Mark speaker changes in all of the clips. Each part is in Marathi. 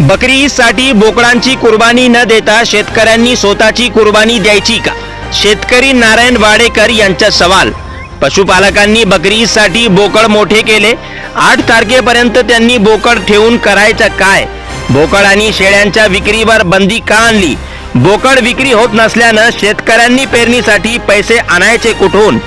Speaker 1: बकरी ईदसाठी बोकडांची कुर्बानी न देता शेतकऱ्यांनी स्वतःची कुर्बानी द्यायची का? शेतकरी नारायण वाडेकर यांचा सवाल. पशुपालकांनी बकरी ईदसाठी बोकड मोठे केले. आठ तारखेपर्यंत त्यांनी बोकड ठेवून करायचं काय? बोकड आणि शेळ्यांच्या विक्रीवर बंदी का आणली? बोकड विक्री होत नसल्यानं शेतकऱ्यांनी पेरणीसाठी पैसे आणायचे कुठून?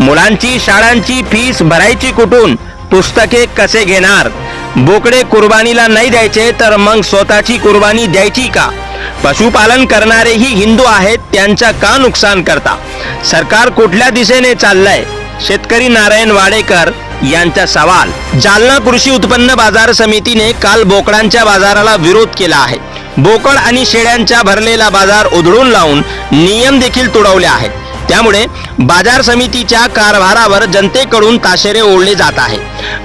Speaker 1: मुलांची शाळांची फीस भरायची कुठून? पुस्तके कसे घेणार? बोकडे कुर्बानीला नाही द्यायचे तर मग स्वतःची कुर्बानी द्यायची का? पशुपालन करणारेही हिंदू आहेत त्यांचा का नुकसान करता? सरकार कुठल्या दिशेने चाललंय? शेतकरी नारायण वाडेकर यांचा सवाल. जालना कृषी उत्पन्न बाजार समितीने काल बोकडांच्या बाजाराला विरोध केला आहे. बोकड आणि शेळ्यांचा भरलेला बाजार उधळून लावून नियम देखील तुडवले आहेत. त्यामुळे बाजार समितीच्या कारभारावर जनतेकडून ताशेरे ओढले जात आहे.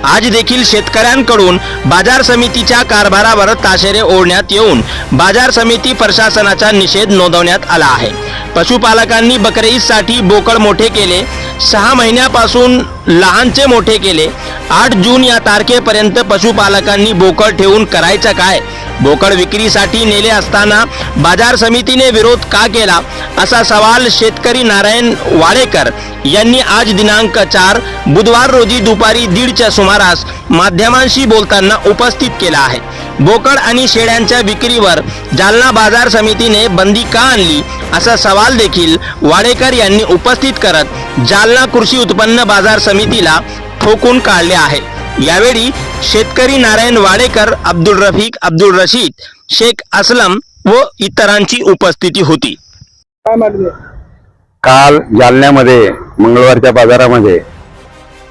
Speaker 1: आज देखील शेतकऱ्यांकडून बाजार समितीच्या कारभारावर ताशेरे ओढण्यात येऊन बाजार समिती प्रशासनाचा निषेध नोंदवण्यात आला आहे. पशुपालकांनी बकरीसाठी बोकड मोठे केले सहा महिन्यापासून लहानचे मोठे केले आठ जून या तारखेपर्यंत पशुपालकांनी बोकड ठेवून करायचं काय? बोकड विक्रीसाठी नेले असताना बाजार समितीने विरोध का केला? असा सवाल शेतकरी नारायण वाडेकर यांनी आज दिनांक चार बुधवार रोजी दुपारी दीडच्या सुमारास माध्यमांशी बोलताना उपस्थित केला आहे. बोकड आणि शेळ्यांच्या विक्रीवर जालना बाजार समितीने बंदी का आणली? असा सवाल देखील वाडेकर यांनी उपस्थित करत जालना कृषी उत्पन्न बाजार समितीला ठोकून काढले आहे यावेळी शेतकरी नारायण वाडेकर अब्दुल रफिक अब्दुल रशीद शेख असलम व इतरांची उपस्थिती होती?
Speaker 2: काल जालन्यामध्ये मंगळवारच्या बाजारामध्ये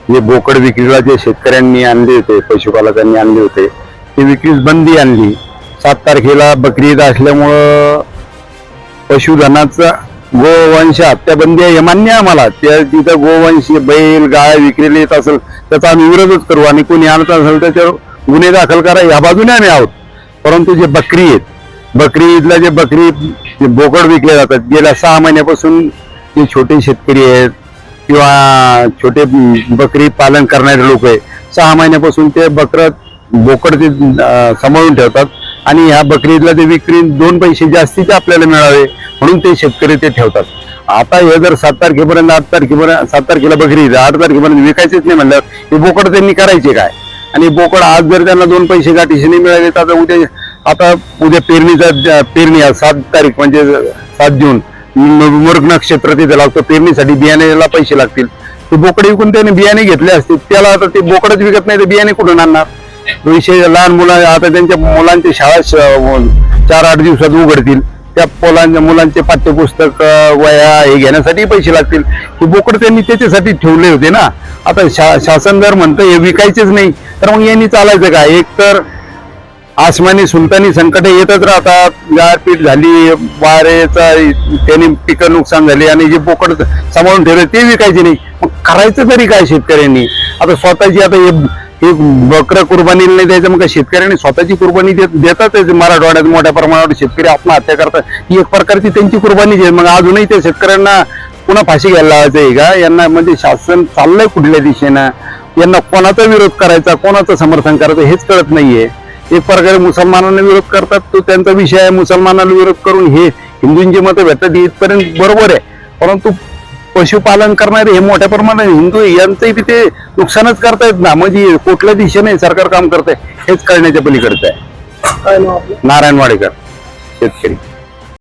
Speaker 2: जे बोकड विक्रीला जे शेतकऱ्यांनी आणले होते पशुपालकांनी आणले होते ते विक्रीस बंदी आणली. सात तारखेला बकरी ईद असल्यामुळं पशुधनाचा गोवंश हत्याबंदी आहे. हे मान्य आहे आम्हाला. त्या तिथं गोवंश बैल गाय विक्रीला येत असेल त्याचा आम्ही विरोधच करू. आणि कोणी आणत असेल त्याच्यावर गुन्हे दाखल करा. या बाजूने आम्ही आहोत. परंतु जे बकरी आहेत बकरी ईदला जे बकरी बोकड विकले जातात गेल्या सहा महिन्यापासून जे छोटे शेतकरी आहेत किंवा छोटे बकरी पालन करणारे लोक आहे सहा महिन्यापासून ते बकर बोकड ते सांभाळून ठेवतात. आणि ह्या बकरीला ते विक्री दोन पैसे जास्तीचे आपल्याला मिळावे. म्हणून ते शेतकरी ते ठेवतात. आता हे जर सात तारखेपर्यंत आठ तारखेपर्यंत सात तारखेला बकरी आठ तारखेपर्यंत विकायचेच नाही म्हणलं हे बोकड त्यांनी करायचे काय? आणि बोकड आज जर त्यांना दोन पैसे गाठीशी नाही मिळाले तर आता उद्या आता उद्या पेरणीचा पेरणी आहे सात तारीख म्हणजे सात जून. म- मृग नक्षत्र तिथे लागतो पेरणीसाठी बियाण्याला पैसे लागतील. ते बोकडे विकून त्याने बियाणे घेतले असते त्याला आता ते बोकडच विकत नाही तर बियाणे कुठून आणणार? विषय लहान मुलं आता त्यांच्या मुलांच्या शाळा श- चार आठ दिवसात उघडतील. त्या पोलांच्या मुलांचे पाठ्यपुस्तक वया वह्या हे घेण्यासाठी पैसे लागतील. हे बोकड त्यांनी त्याच्यासाठी ठेवले होते ना. आता शा शासन जर म्हणतं हे विकायचेच नाही तर मग यांनी चालायचं काय? एक तर आसमानी सुलतानी संकट येतच राहतात. गारपीट झाली वारेचा त्याने पिकं नुकसान झाली आणि जे बोकड सांभाळून ठेवले ते विकायचे नाही. मग करायचं तरी काय शेतकऱ्यांनी? आता स्वतःची आता हे हे बकरं कुर्बानीला नाही द्यायचं मग शेतकऱ्यांनी स्वतःची कुर्बानी देत देतातच मराठवाड्यात मोठ्या प्रमाणावर शेतकरी आत्महत्या करतात. ही एक प्रकारची त्यांची कुर्बानी आहे. मग अजूनही त्या शेतकऱ्यांना पुन्हा फाशी घ्यायला लावायचं आहे का? यांना म्हणजे शासन चाललंय कुठल्या दिशेनं? यांना कोणाचा विरोध करायचा कोणाचं समर्थन करायचं हेच कळत नाहीये. एक प्रकारे मुसलमानांना विरोध करतात तो त्यांचा विषय आहे. मुसलमानांना विरोध करून हे हिंदूंची मतं भेटतात इथपर्यंत बरोबर आहे. परंतु पशुपालन करणारे हे मोठ्या प्रमाणात हिंदू आहे, यांचंही बी ते नुकसानच करतायत ना. म्हणजे कुठल्या दिशेने सरकार काम करतंय हेच कळण्याच्या पलीकडचं आहे. नारायण वाडेकर शेतकरी.